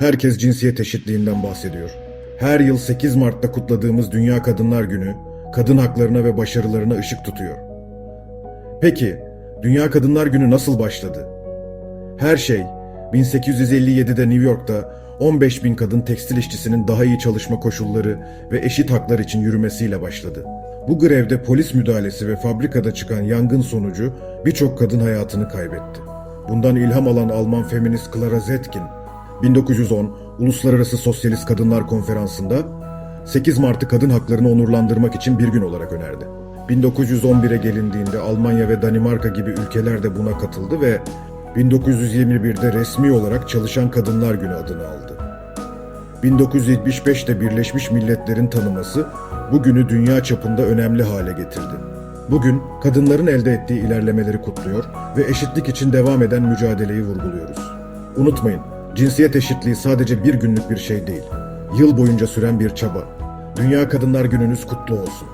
Herkes cinsiyet eşitliğinden bahsediyor. Her yıl 8 Mart'ta kutladığımız Dünya Kadınlar Günü, kadın haklarına ve başarılarına ışık tutuyor. Peki, Dünya Kadınlar Günü nasıl başladı? Her şey 1857'de New York'ta 15 bin kadın tekstil işçisinin daha iyi çalışma koşulları ve eşit haklar için yürümesiyle başladı. Bu grevde polis müdahalesi ve fabrikada çıkan yangın sonucu birçok kadın hayatını kaybetti. Bundan ilham alan Alman feminist Clara Zetkin, 1910 Uluslararası Sosyalist Kadınlar Konferansı'nda 8 Mart'ı kadın haklarını onurlandırmak için bir gün olarak önerdi. 1911'e gelindiğinde Almanya ve Danimarka gibi ülkeler de buna katıldı ve 1921'de resmi olarak Çalışan Kadınlar Günü adını aldı. 1975'te Birleşmiş Milletler'in tanıması bugünü dünya çapında önemli hale getirdi. Bugün kadınların elde ettiği ilerlemeleri kutluyor ve eşitlik için devam eden mücadeleyi vurguluyoruz. Unutmayın, cinsiyet eşitliği sadece bir günlük bir şey değil. Yıl boyunca süren bir çaba. Dünya Kadınlar Gününüz kutlu olsun.